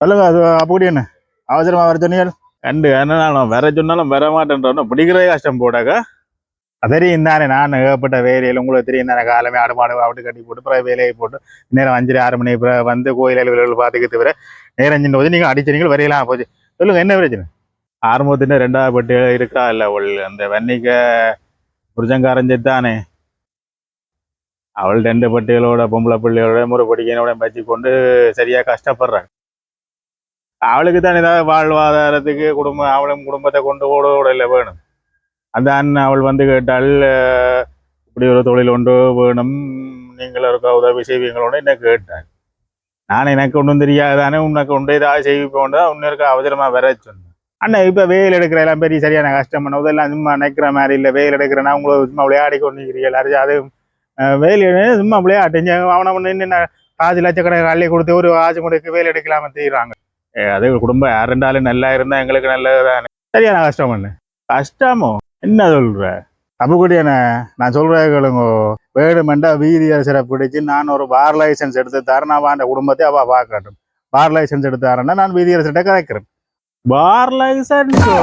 சொல்லுங்க அது அப்படி என்ன? அவசரமா வர சொன்னீங்க கண்டு என்ன நான் வர சொன்னாலும் வர மாட்டேன்றோம் பிடிக்கிறதே கஷ்டம் போட்டாக்கா தெரியும் தானே நான் ஏகப்பட்ட வேலையில் உங்களுக்கு தெரியும் தானே காலமே ஆடு மாடு ஆட்டு கட்டி போட்டு பிறகு வேலையை போட்டு நேரம் அஞ்சரை ஆறு மணி வந்து கோயில் அலுவலர்கள் பார்த்துக்க தவிர நேரம் அஞ்சு போது நீங்கள் அடிச்சீங்க வரையலாம் போச்சு சொல்லுங்க என்ன பிரச்சனை? ஆரம்பத்தின் ரெண்டாவது பட்டி இருக்கா? இல்லை அவள் அந்த வன்னிக்க புருஷங்காரன் தானே. அவள் ரெண்டு பட்டிகளோட பொம்பளை பிள்ளையோட முறை படிக்கையோட வச்சு கொண்டு சரியா கஷ்டப்படுறாங்க அவளுக்கு தான் ஏதாவது வாழ்வாதாரத்துக்கு குடும்பம் அவளும் குடும்பத்தை கொண்டு ஓட ஓட இல்லை வேணும். அந்த அண்ணன் அவள் வந்து கேட்டால் இப்படி ஒரு தொழில் ஒன்று வேணும். நீங்கள் ஒரு உதவி செய்வீங்களோட என்ன கேட்டாள். நான் எனக்கு ஒன்றும் தெரியாதானே உனக்கு ஒன்று ஏதாவது செய்விப்போண்டு உன்னிருக்க அவசரமாக வர சொன்னேன். அண்ணா இப்போ வெயில் எடுக்கிற எல்லாம் பெரிய சரியான கஷ்டம் பண்ண இதெல்லாம் சும்மா நினைக்கிற மாதிரி இல்லை. வெயில் எடுக்கிறேன்னா உங்களுக்கு சும்மா விளையாடி கொண்டு எல்லாரும் அது வெயில் சும்மா விளையாட்டு. அவனை ஒன்று என்ன காசு லட்சக்கணக்கு அள்ளி கொடுத்து ஒரு ஆசை கொடுக்க வெயில் எடுக்கலாம செய்கிறாங்க அது குடும்பம். யாருண்டாலும் நல்லா இருந்தால் எங்களுக்கு நல்லது தானே சரியான கஷ்டம் பண்ணு கஷ்டமோ? என்ன சொல்ற? அப்பக்கூடியண்ண நான் சொல்றேன் கேளுங்க. வேணுமெண்டா வீதி அரசரை பிடிச்சு நான் ஒரு பார் லைசன்ஸ் எடுத்து தரேன். நான் அந்த குடும்பத்தை அவ பார்க்கட்டும். பார் லைசன்ஸ் எடுத்து தரேன்னா நான் வீதி அரசர்கிட்ட கதைக்கிறேன் பார் லைசன்ஸோ